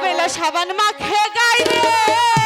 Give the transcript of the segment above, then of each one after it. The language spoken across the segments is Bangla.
অবেলা সাবান মাখে গাইরে।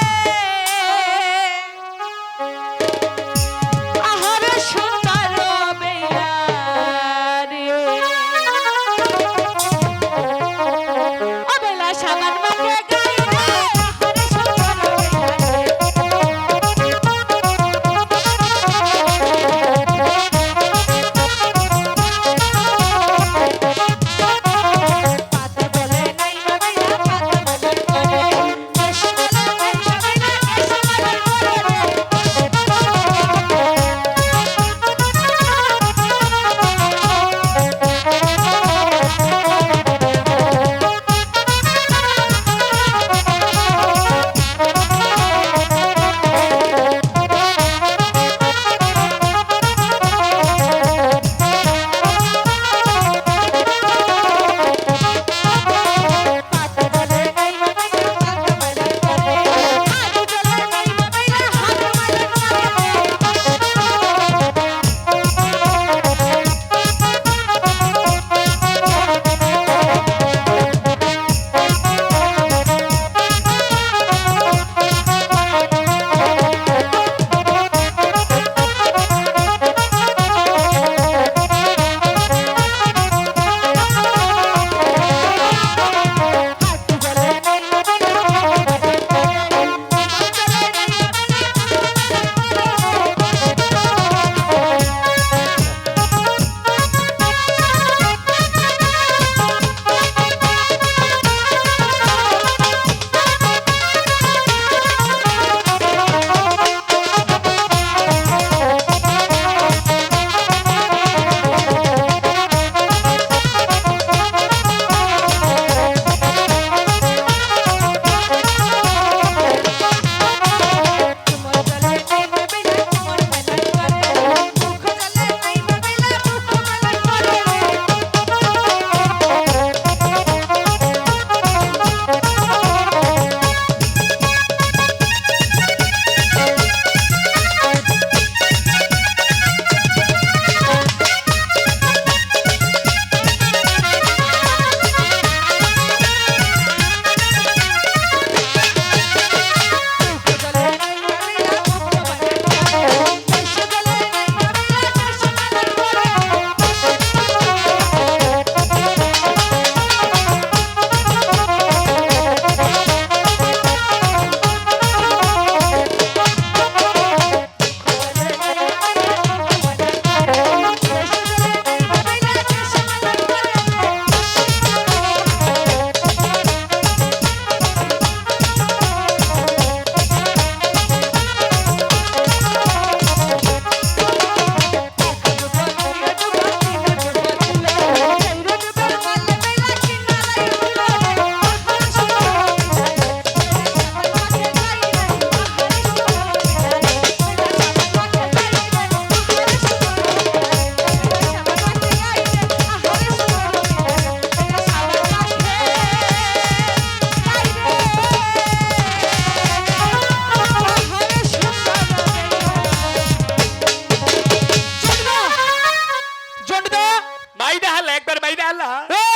মাইডা হালা একবার মাইডা হালা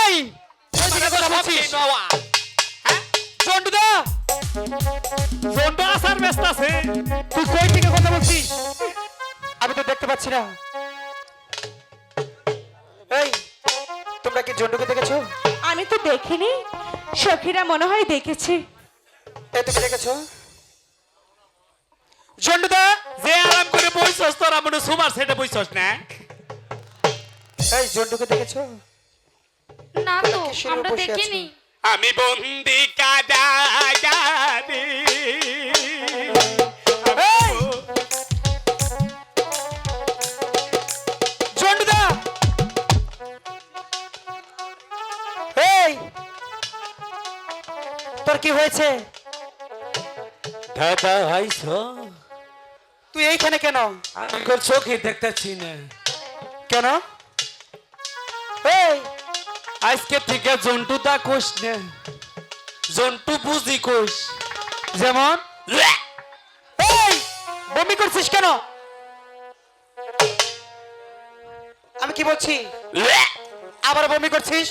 এই ওইদিকে কথা বলছিস? জন্ডুদা জন্ড আসার ব্যস্ত আছে। তুই কই থেকে কথা বলছিস? আমি তো দেখতে পাচ্ছি না। এই তোমরা কি জন্ডুকে দেখেছ? আমি তো দেখিনি। সখীরা মনে হয় দেখেছে। এই তুমি দেখেছ? জন্ডুদা যে আরাম করে বইছস তোরা মনে সুমার সেটা বইছস না? এই জন্ডুকে দেখেছ? না তো আমরা দেখিনি আমি বন্দি এই! তোর কি হয়েছে? দাদা আইস তুই এইখানে কেন? আমার চোখে দেখতেছি না। কেন? এই! আজকে থেকে জন্টু দা কোষ না জন্টু বুঝি কোষ। যেমন? এই বমি করছিস কেন? আমি কি বলছি? আবার বমি করছিস?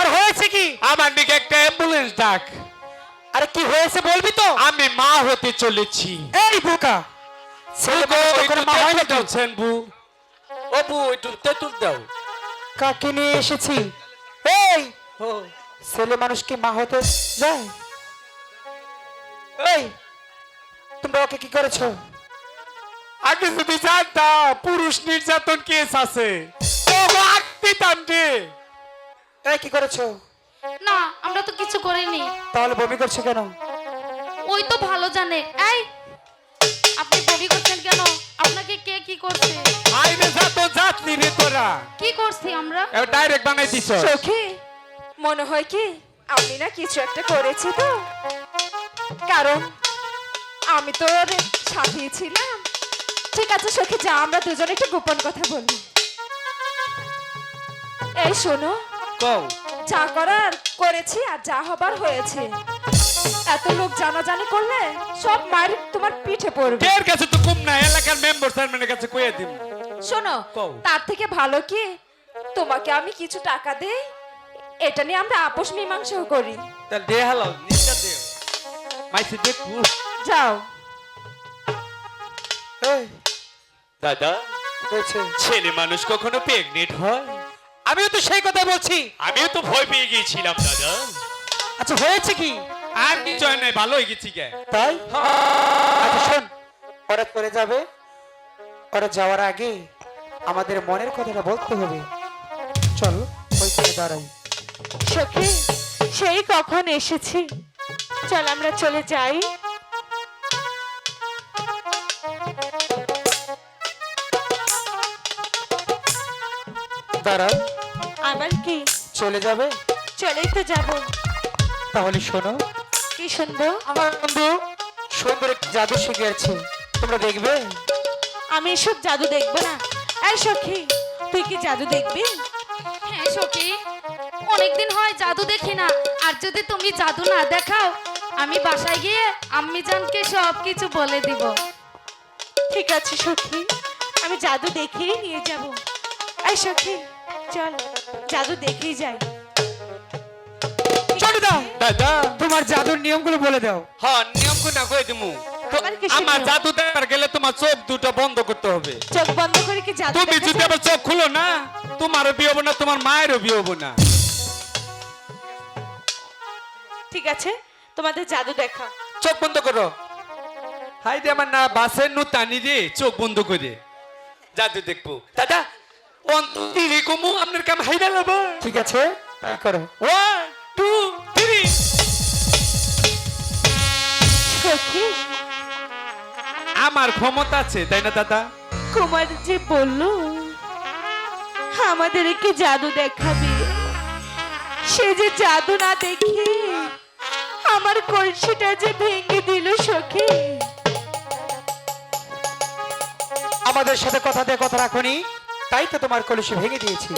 আর হয়েছে কি? আমার দিকে একটা অ্যাম্বুলেন্স ডাক। আরে কি হয়েছে বলবি তো? আমি মা হতে চলেছি। এই বোকা! ছেলে মা হয়? দাওছেন, বু ও বু একটু তেঁতুল দাও। কাকে নিয়ে এসেছি? এই! ছেলে মানুষ কি মা হতে যায়? এই! তোমরা ওকে কি করেছ? আগে যদি জানতাম পুরুষ নির্যাতন কেস আছে। দিতাম এই কি করেছ? না আমরা তো কিছু করিনি। তাহলে বমি করছ কেন? ওই তো ভালো জানে। এই আপনি বমি করছেন কেন? আপনাকে কে কি করছে? আইনে যত জাতনি রে তোরা। কি করছি আমরা? ডাইরেক্ট বানাই দিছ। সখী মনে হয় কি আমি না কিছু একটা করেছি তো। কারণ আমি তো ওর সাথেই ছিলাম। ঠিক আছে সখী যা আমরা দুজনে একটু গোপন কথা বলি। এই শোনো কও। যা করার করেছি আর যা হবার হয়েছে। এত লোক জানাজানি করলে সব মার তোমার পিঠে পড়বে। কে কাছে তো কম না এলাকার মেম্বার চেয়ারম্যানের কাছে কইয়া দিম। শোনো তার থেকে ভালো কি? তোমাকে আমি কিছু টাকা দেই এটা নিয়ে আমরা আপোষ মীমাংসা করি। তাহলে দে হালো নিচা দে। মাইসি দেখু যাও। এই দাদা হয়েছে ছেলে মানুষ কখনো প্রেগনেন্ট হয়? আমিও তো সেই কথা বলছি। আমিও তো ভয় পেয়ে গিয়েছিলাম দাদা। আচ্ছা হয়েছে কি? আর কিছু হয় নাই ভালো হয়ে গেছি গে। তাই? আচ্ছা শোন ওরা করে যাবে। ওরা যাওয়ার আগে আমাদের মনের কথাটা বলতে হবে। চল ওইখানে দাঁড়াই। সখী সেই কখন এসেছি? চল আমরা চলে যাই। দাঁড়াও। আবার কি? চলে যাবে? চলেই তো যাব। তাহলে শোনো কি শুনব? আমার বন্ধু সুন্দর একটি জাদু শিখিয়েছে। তোমরা দেখবে? আমি এসব জাদু দেখব না। এই সখী তুই কি জাদু দেখবি? হ্যাঁ সখী অনেকদিন হয় জাদু দেখি না। আর যদি তুমি জাদু না দেখাও আমি বাসায় গিয়ে আম্মি জানকে সব কিছু বলে দিব। ঠিক আছে সখী আমি জাদু দেখেই নিয়ে যাব। এই সখী চল জাদু দেখেই যাই। দাও দাদা। তোমার জাদুর নিয়মগুলো বলে দাও। হ্যাঁ নিয়ম কোনা কই দিমু। আমার আমার? জাদু দেখার গেলে তোমার চোখ দুটো বন্ধ করতে হবে। চোখ বন্ধ করে কি জাদু তুমি যদি? আবার চোখ খুলো না তোমারও বিয়ে হব না তোমার মায়েরও বিয়ে হব না। ঠিক আছে তোমাদের জাদু দেখা। চোখ বন্ধ করো। হাই রে আমার না বাসের নু টানি রে চোখ বন্ধ করে। জাদু দেখব। দাদা অন্তিরে কমু আপনার কাম হাইরা লাবা ঠিক আছে তাই করো? ওয়ান আমার ক্ষমতা আছে তাই না দাদা? কুমার যে বলল আমাদেরকে জাদু দেখাবে। সে যে জাদু না দেখে আমার কলসিটা যে ভেঙে দিল সখী। আমাদের সাথে কথা দিয়ে কথা রাখনি তাই তো তোমার কলসি ভেঙে দিয়েছি।